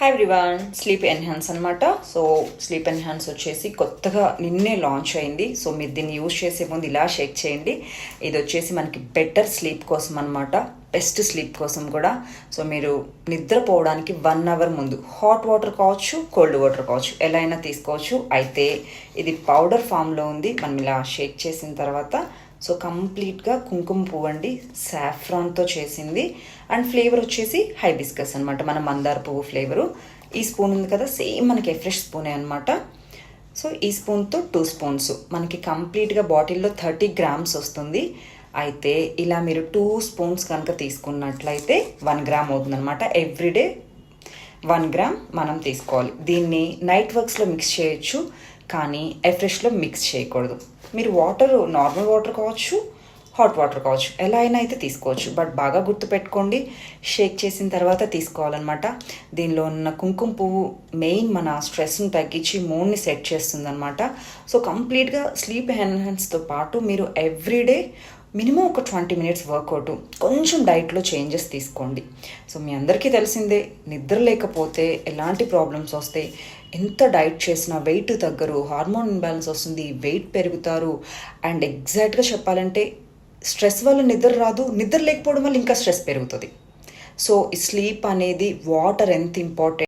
Hi everyone sleep enhance అనమాట so sleep enhance వచ్చేసి కొత్తగా నిన్నే లాంచ్ అయింది. సో మీరు దీన్ని యూజ్ చేసే ముందు ఇలా షేక్ చేయండి. ఇది వచ్చేసి మనకి బెటర్ స్లీప్ కోసం అనమాట బెస్ట్ స్లీప్ కోసం కూడా. సో మీరు నిద్రపోవడానికి వన్ అవర్ ముందు హాట్ వాటర్ కావచ్చు కోల్డ్ వాటర్ కావచ్చు ఎలా అయినా తీసుకోవచ్చు. అయితే ఇది పౌడర్ ఫామ్లో ఉంది. మనం ఇలా షేక్ చేసిన తర్వాత సో కంప్లీట్గా కుంకుమ పువ్వు అండి సాఫ్రాన్తో చేసింది. అండ్ ఫ్లేవర్ వచ్చేసి హైబిస్కస్ అనమాట మన మందార పువ్వు ఫ్లేవరు. ఈ స్పూన్ ఉంది కదా సేమ్ మనకి ఫ్రెష్ స్పూనే అనమాట సో ఈ స్పూన్తో టూ స్పూన్స్. మనకి కంప్లీట్గా బాటిల్లో థర్టీ గ్రామ్స్ వస్తుంది. అయితే ఇలా మీరు టూ స్పూన్స్ కనుక తీసుకున్నట్లయితే వన్ గ్రామ్ అవుతుందన్నమాట. ఎవ్రీడే వన్ గ్రామ్ మనం తీసుకోవాలి. దీన్ని నైట్ వర్క్స్లో మిక్స్ చేయొచ్చు. కానీ ఎఫ్రెష్లో మిక్స్ చేయకూడదు. మీరు వాటర్ నార్మల్ వాటర్ కావచ్చు హాట్ వాటర్ కావచ్చు ఎలా అయినా అయితే తీసుకోవచ్చు. బట్ బాగా గుర్తుపెట్టుకోండి షేక్ చేసిన తర్వాత తీసుకోవాలన్నమాట. దీనిలో ఉన్న కుంకుమ పువ్వు మెయిన్ మన స్ట్రెస్ని తగ్గించి మూడ్ని సెట్ చేస్తుందన్నమాట. సో కంప్లీట్గా స్లీప్ ఎన్హాన్స్తో పాటు మీరు ఎవ్రీడే మినిమం ఒక ట్వంటీ మినిట్స్ వర్కౌట్. కొంచెం డైట్లో చేంజెస్ తీసుకోండి. సో మీ అందరికీ తెలిసిందే నిద్ర లేకపోతే ఎలాంటి ప్రాబ్లమ్స్ వస్తాయి ఎంత డైట్ చేసినా వెయిట్ తగ్గరు హార్మోన్ ఇంబ్యాలెన్స్ వస్తుంది వెయిట్ పెరుగుతారు. అండ్ ఎగ్జాక్ట్గా చెప్పాలంటే స్ట్రెస్ వల్ల నిద్ర రాదు నిద్ర లేకపోవడం వల్ల ఇంకా స్ట్రెస్ పెరుగుతుంది. సో ఈ స్లీప్ అనేది వాటర్ ఎంత ఇంపార్టెంట్